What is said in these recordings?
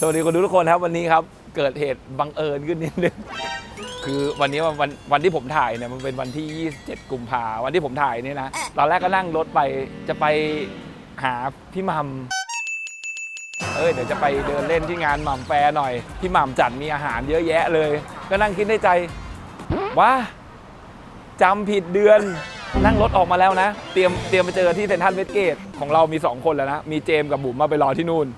สวัสดีคนดูทุกคนครับวันนี้ครับ เกิดเหตุบังเอิญขึ้นนิดนึงคือวันนี้วันวันที่ผมถ่ายเนี่ยมันเป็นวันที่ 27 กุมภาวันที่ผมถ่ายเนี่ยนะตอนแรกก็นั่งรถไปจะไปหาพี่มัมเอ้ยเดี๋ยวจะไปเดินเล่นที่งานหม่ำแฟร์หน่อยพี่หม่ำจัดมีอาหารเยอะแยะเลย ก็นั่งคิดในใจว่าจำผิดเดือนนั่งรถออกมาแล้วนะ เตรียมเตรียมไปเจอที่เซนทรัลเวสเกตของเรามี 2 คนแล้วนะ มีเจมกับบุ๋มมาไปรอที่นู่น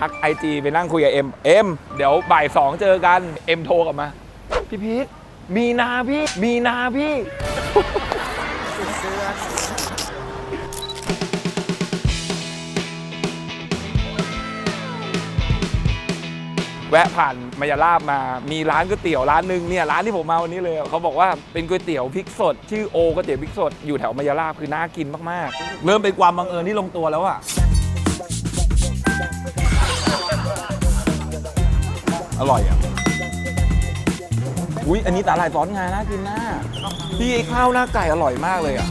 ทักไอจีไปนั่งคุยกับเอ็มเอ็มเดี๋ยวบ่ายสองเจอกันเอ็มโทรกลับมา พี่พีทมีนาพี่ มีนาพี่ แวะผ่านมายาลาบมา มีร้านก๋วยเตี๋ยวร้านหนึ่งเนี่ยร้านที่ผมมาวันนี้เลยเขาบอกว่าเป็นก๋วยเตี๋ยวพริกสด ชื่อโอก๋วยเตี๋ยวพริกสดอยู่แถวมายาลาบคือน่ากินมากๆ เริ่มเป็นความบังเอิญที่ลงตัวแล้วอะ อร่อยอะ อุ้ยอันนี้ตาลายซ้อสงาน่ากินมากพี่ไอ้ข้าวหน้าไก่อร่อยมากเลยอะ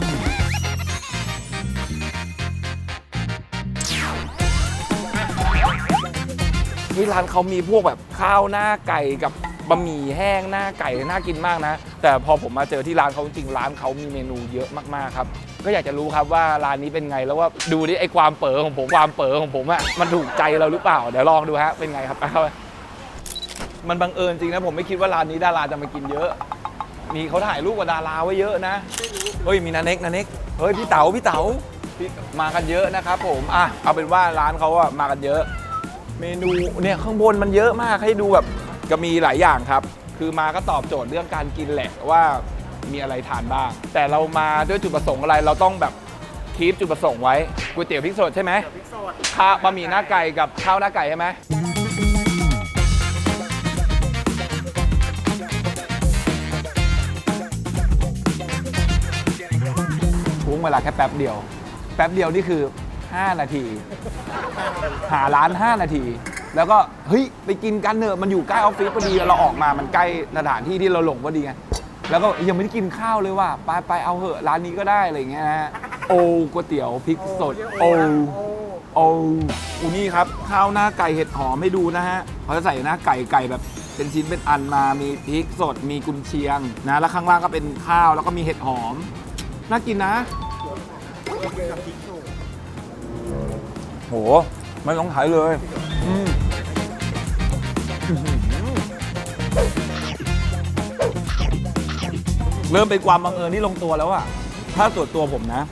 ที่ร้านเขามีพวกแบบข้าวหน้าไก่กับบะหมี่แห้งหน้าไก่น่ากินมากนะ แต่พอผมมาเจอที่ร้านเขาจริงร้านเขามีเมนูเยอะมากๆครับ ก็อยากจะรู้ครับว่าร้านนี้เป็นไงแล้วว่าดูดิไอความเป๋อของผมความเป๋อของผมอะมันถูกใจเราหรือเปล่า เดี๋ยวลองดูฮะเป็นไงครับเข้าไป มันบังเอิญจริงนะผมไม่คิดว่าร้านนี้ดาราจะมากินเยอะ มีเขาถ่ายรูปกับดาราไว้เยอะนะ เฮ้ยมีนาเน็กนาเน็กเฮ้ยพี่เต๋าพี่เต๋าพี่มากันเยอะนะครับผมอะเอาเป็นว่าร้านเขาอะมากันเยอะ เมนูเนี่ยข้างบนมันเยอะมากให้ดูแบบก็มีหลายอย่างครับ คือมาก็ตอบโจทย์เรื่องการกินแหละว่ามีอะไรทานบ้าง แต่เรามาด้วยจุดประสงค์อะไรเราต้องแบบคีปจุดประสงค์ไว้ก๋วยเตี๋ยวพริกสดใช่ไหมข้าวบะหมี่หน้าไก่กับข้าวหน้าไก่ใช่ไหม เวลาแค่แป๊บเดียว แป๊บเดียวนี่คือ 5 นาที หาร้าน 5 นาที แล้วก็เฮ้ยไปกินกันเถอะมันอยู่ใกล้ออฟฟิศพอดีเราออกมามันใกล้สถานที่ที่เราหลงพอดีไงแล้วก็ยังไม่ได้กินข้าวเลยว่ะไปไปเอาเหอะร้านนี้ก็ได้อะไรอย่างเงี้ยนะฮะโอ้ก๋วยเตี๋ยวพริกสดโอ้โอ้อูนี่ครับข้าวหน้าไก่เห็ดหอมให้ดูนะฮะเขาจะใส่หน้าไก่ไก่แบบเป็นชิ้นเป็นอันมา มีพริกสด มีกุนเชียงนะ แล้วข้างล่างก็เป็นข้าว แล้วก็มีเห็ดหอม น่ากินนะ โห ไม่ต้องถ่ายเลยอืมเริ่มเป็นความบังเอิญที่ลงตัวแล้วอะถ้าส่วนตัวผมนะ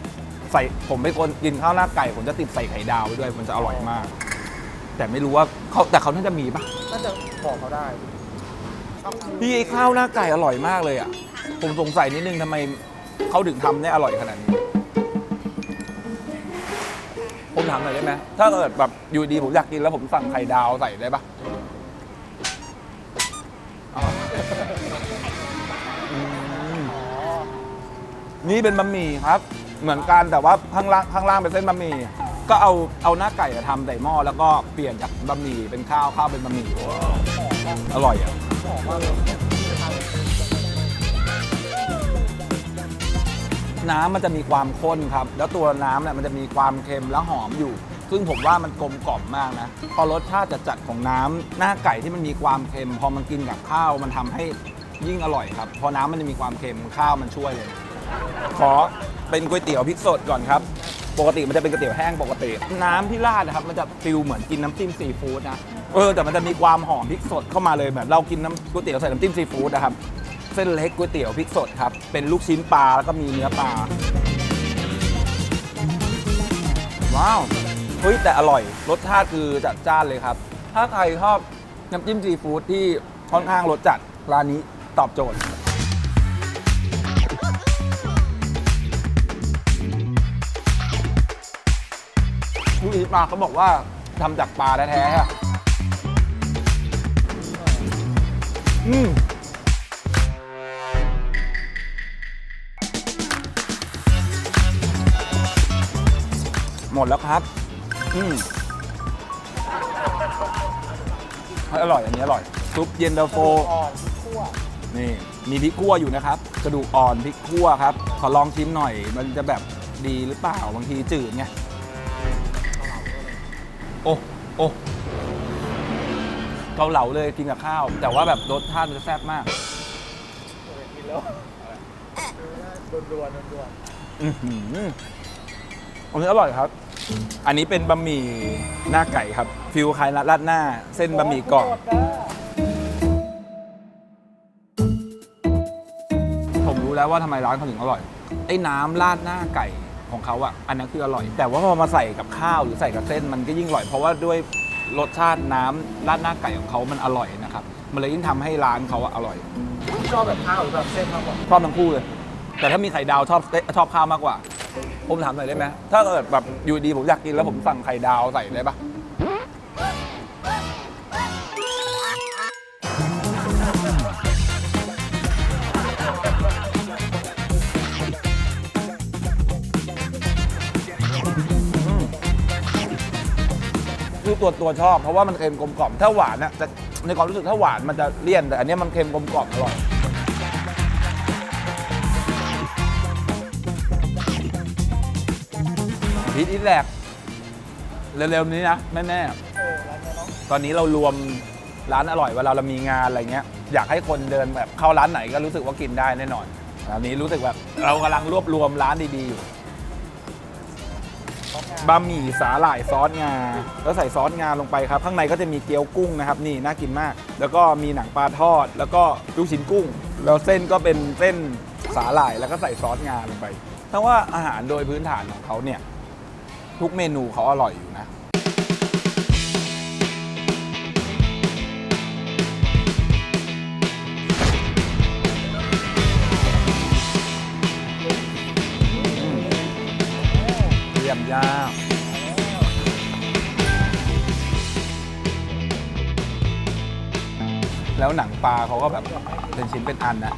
ใส่ผมเป็นคนกินข้าวหน้าไก่ผมจะติดใส่ไข่ดาวไปด้วยมันจะอร่อยมาก แต่ไม่รู้ว่าเขาแต่เขาน่าจะมีปะน่าจะบอกเขาได้พี่ไอ้ข้าวหน้าไก่อร่อยมากเลยอะผมสงสัยนิดนึงทำไมเขาถึงทำได้อร่อยขนาดนี้ ผมถามหน่อยได้ไหมถ้าเกิดแบบอยู่ดีผมอยากกินแล้วผมสั่งไข่ดาวใส่ได้ปะนี่เป็นบะหมี่ครับ เหมือนกันแต่ว่าข้างล่างข้างล่างเป็นเส้นบะหมี่ก็เอาเอาหน้าไก่อะทำใส่หม้อแล้วก็เปลี่ยนจากบะหมี่เป็นข้าวข้าวเป็นบะหมี่อร่อยอะ น้ำมันจะมีความข้นครับ แล้วตัวน้ำเนี่ยมันจะมีความเค็มและหอมอยู่ ซึ่งผมว่ามันกลมกล่อมมากนะ พอรสชาติจัดๆของน้ำหน้าไก่ที่มันมีความเค็ม พอมันกินกับข้าวมันทำให้ยิ่งอร่อยครับ พอน้ำมันจะมีความเค็มข้าวมันช่วยเลย ขอเป็นก๋วยเตี๋ยวพริกสดก่อนครับ ปกติมันจะเป็นก๋วยเตี๋ยวแห้งปกติ น้ำที่ราดนะครับมันจะฟิลเหมือนกินน้ำจิ้มซีฟู้ดนะ เออแต่มันจะมีความหอมพริกสดเข้ามาเลยแบบเรากินน้ำก๋วยเตี๋ยวใส่น้ำจิ้มซีฟู้ดนะครับ เส้นเล็กก๋วยเตี๋ยวพริกสดครับ เป็นลูกชิ้นปลาแล้วก็มีเนื้อปลา ว้าว เฮ้ย แต่อร่อย รสชาติคือจัดจ้านเลยครับ ถ้าใครชอบน้ำจิ้มซีฟู้ดที่ค่อนข้างรสจัด ร้านนี้ตอบโจทย์ ลูกชิ้นปลาเขาบอกว่าทำจากปลาแท้ๆอะอืม มดแล้วครับ อืมเฮ้ยอร่อยอันนี้อร่อย ซุปเย็นตาโฟ อ่อนคั่วนี่มีพริกขั่วอยู่นะครับ กระดูกอ่อนพริกขั่วครับ ขอลองชิมหน่อย มันจะแบบดีหรือเปล่าบางทีจืดไงอโอ้โอ้เกาเหลาเลยกินกับข้าว แต่ว่าแบบรสชาติมันจะแซ่บมาก กินแล้วดวนดวนดวนอือหืออันนี้อร่อยครับ อันนี้เป็นบะหมี่หน้าไก่ครับ ฟิวคล้ายราดหน้า เส้นบะหมี่กรอบผมรู้แล้วว่าทำไมร้านเขาถึงอร่อยไอ้น้ำราดหน้าไก่ของเขาอะอันนั้นคืออร่อย แต่ว่าพอมาใส่กับข้าวหรือใส่กับเส้นมันก็ยิ่งอร่อย เพราะว่าด้วยรสชาติน้ำราดหน้าไก่ของเขามันอร่อยนะครับมันเลยยิ่งทำให้ร้านเขาอะอร่อยชอบแบบข้าวหรือแบบเส้นมากกว่าชอบทั้งคู่เลยแต่ถ้ามีไข่ดาวชอบเอ๊ะชอบข้าวมากกว่า ผมถามหน่อยได้ไหมถ้าเกิดแบบอยู่ดีผมอยากกินแล้วผมสั่งไข่ดาวใส่ได้ปะคือตัวตัวชอบ เพราะว่ามันเค็มกลมกล่อมถ้าหวานน่ะจะในความรู้สึกถ้าหวานมันจะเลี่ยนแต่อันนี้มันเค็มกลมกล่อมอร่อย พีทอีทแลกเร็วๆนี้นะแม่เออร้านเนี้ยเนาะๆตอนนี้เรารวมร้านอร่อยเวลาเรามีงานอะไรเงี้ย อยากให้คนเดินแบบเข้าร้านไหนก็รู้สึกว่ากินได้แน่นอนอันนี้รู้สึกแบบเรากำลังรวบรวมร้านดีๆอยู่บะหมี่สาหร่ายซอสงา แล้วใส่ซอสงาลงไปครับ ข้างในก็จะมีเกี๊ยวกุ้งนะครับ นี่น่ากินมาก แล้วก็มีหนังปลาทอด แล้วก็ลูกชิ้นกุ้ง แล้วเส้นก็เป็นเส้นสาหร่ายแล้วก็ใส่ซอสงาลงไปถ้าว่าอาหารโดยพื้นฐานของเขาเนี่ย ทุกเมนูเขาอร่อยอยู่นะเยี่ยมยากแล้วหนังปลาเขาก็แบบเป็นชิ้นเป็นอันนะ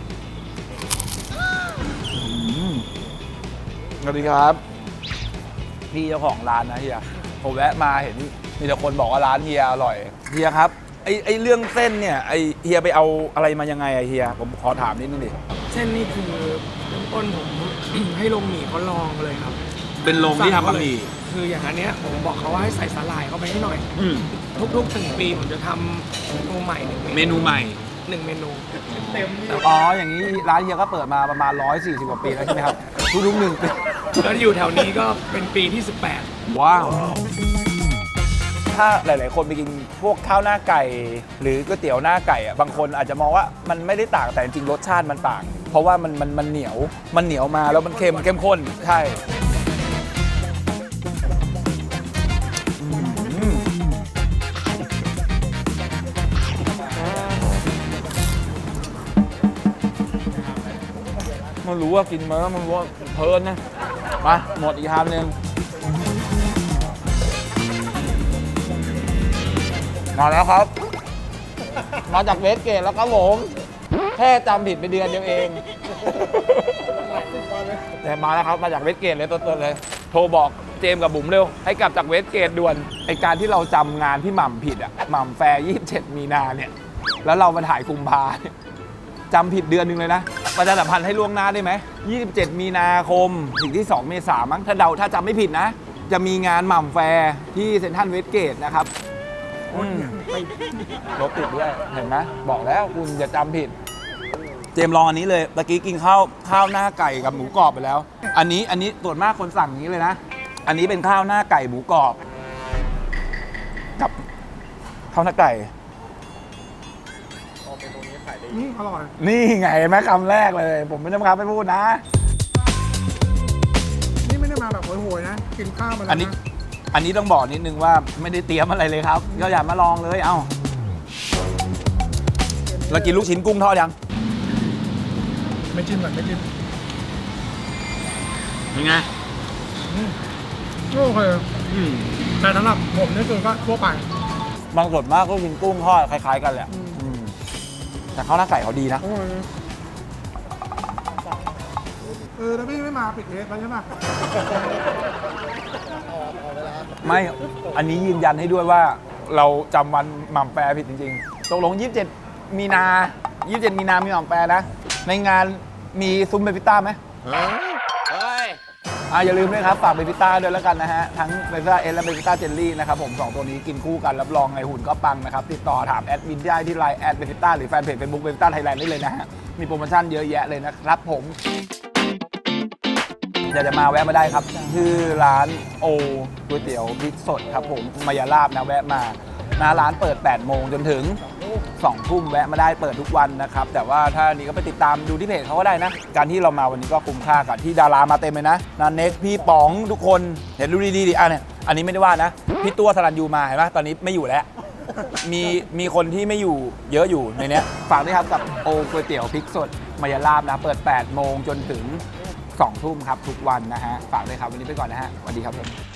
สวัสดีครับ พี่เจ้าของร้านนะเฮียผมแวะมาเห็นมีแต่คนบอกว่าร้านเฮียอร่อยเฮียครับไอไอเรื่องเส้นเนี่ยไอเฮียไปเอาอะไรมายังไงอะเฮียผมขอถามนิดนึงดิเส้นนี่คือเริ่มต้นผม ให้ลงหมี่เขาลองเลยครับเป็นโรงที่ทำบะหมี่คืออย่างอันเนี้ยผมบอกเขาว่าให้ใส่สาหร่ายเข้าไปให้หน่อย อืมทุกๆหนึ่งปีผมจะทำเมนูใหม่หนึ่งเมนูใหม่ หนึ่งเมนูเต็มที่อ๋อ อย่างนี้ร้านเฮียก็เปิดมาประมาณ 140 กว่าปีแล้วใช่ไหมครับ ทุกๆหนึ่งปีแล้วอยู่แถวนี้ก็เป็นปีที่ว้าว ถ้าหลาย ๆ คนไปกินพวกข้าวหน้าไก่ หรือก๋วยเตี๋ยวหน้าไก่อะบางคนอาจจะมองว่ามันไม่ได้ต่างแต่จริงๆรสชาติมันต่าง เพราะว่ามันมันมันเหนียวมันเหนียวมาแล้วมันเค็มเข้มข้นใช่ มันรู้ว่ากินมาแล้วมันรู้ว่าเพลินนะมาหมดอีกคำหนึ่งมาแล้วครับ มาจากเวสเกตแล้วครับผมแค่จำผิดไปเดือนเดียวเอง แต่มาแล้วครับมาจากเวสเกตเลยตัวๆเลย โทรบอกเจมกับบุ๋มเร็ว ให้กลับจากเวสเกตด่วนไอการที่เราจำงานพี่หม่ำผิดอะหม่ำแฟร์27 มีนาเนี่ย แล้วเรามาถ่ายกุมภาเนี่ย จำผิดเดือนหนึ่งเลยนะ ประชาสัมพันธ์ให้ล่วงหน้าได้ไหม 27 มีนาคม ถึงที่ 2 เมษายนมั้ง ถ้าเดาถ้าจำไม่ผิดนะ จะมีงานหม่ำแฟร์ที่เซ็นทรัลเวสเกตนะครับอืมรถติดด้วย เห็นไหมบอกแล้วคุณอย่าจำผิด เจมส์ลองอันนี้เลยตะกี้กินข้าวข้าวหน้าไก่กับหมูกรอบไปแล้ว อันนี้อันนี้ส่วนมากคนสั่งอย่างนี้เลยนะ อันนี้เป็นข้าวหน้าไก่หมูกรอบ กับข้าวหน้าไก่ออก อืมอร่อย นี่ไงเห็นไหมคำแรกเลย ผมไม่ต้องครับไม่พูดนะ นี่ไม่ได้มาแบบโหยๆนะ กินข้าวมาแล้วอันนี้อันนี้ต้องบอกนิดนึงว่าไม่ได้เตรียมอะไรเลยครับก็อย่ามาลองเลย เอ้าเรากินลูกชิ้นกุ้งทอดยังไม่จิ้มก่อนไม่จิ้มยังไงโอเคแต่สำหรับผมนี่คือก็ทั่วไป บางส่วนมากลูกชิ้นกุ้งทอดคล้าย ๆ กันแหละ อืม แต่ข้าวหน้าไก่เขาดีนะ โอ้ยเออแล้วพี่ไม่มาปิดเทปแล้วใช่ไหมไม่ อันนี้ยืนยันให้ด้วยว่า เราจำวันหม่ำแปรผิดจริงๆ ตกลง 27 มีนา 27 มีนามีหม่ำแปรนะ ในงานมีซุ้มเบบิต้าไหมเฮ้ย อะอย่าลืมด้วยครับ ฝากเบบิต้าด้วยแล้วกันนะฮะ ทั้งเบบิต้าเอสและเบบิต้าเจลลี่นะครับผมสองตัวนี้กินคู่กัน รับรองไงหุ่นก็ปังนะครับ ติดต่อถามแอดมินได้ที่ไลน์แอดเบบิต้าหรือแฟนเพจเฟซบุ๊กเบบิต้าไทยแลนด์ได้เลยนะฮะ มีโปรโมชั่นเยอะแยะเลยนะครับผมอยากจะมาแวะมาได้ครับชื่อร้านโอก๋วยเตี๋ยวพริกสดครับผมมายาลาบนะแวะมานะร้านเปิด 8 โมงจนถึง 2ทุ่มแวะมาได้เปิดทุกวันนะครับ แต่ว่าถ้านี้ก็ไปติดตามดูที่เพจเขาก็ได้นะ การที่เรามาวันนี้ก็คุ้มค่ากับที่ดารามาเต็มเลยนะนันเน็กพี่ป๋องทุกคนเห็นดูดีๆดิอะเนี่ยอันนี้ไม่ได้ว่านะ พี่ตัวสรันยูมาเห็นไหมตอนนี้ไม่อยู่แล้ว มีมีคนที่ไม่อยู่เยอะอยู่ในเนี้ยฝากด้วยครับกับโอก๋วยเตี๋ยวพริกสดมายาลาบนะเปิด 8 โมงจนถึง 2 ทุ่มครับทุกวันนะฮะฝากด้วยครับวันนี้ไปก่อนนะฮะสวัสดีครับผม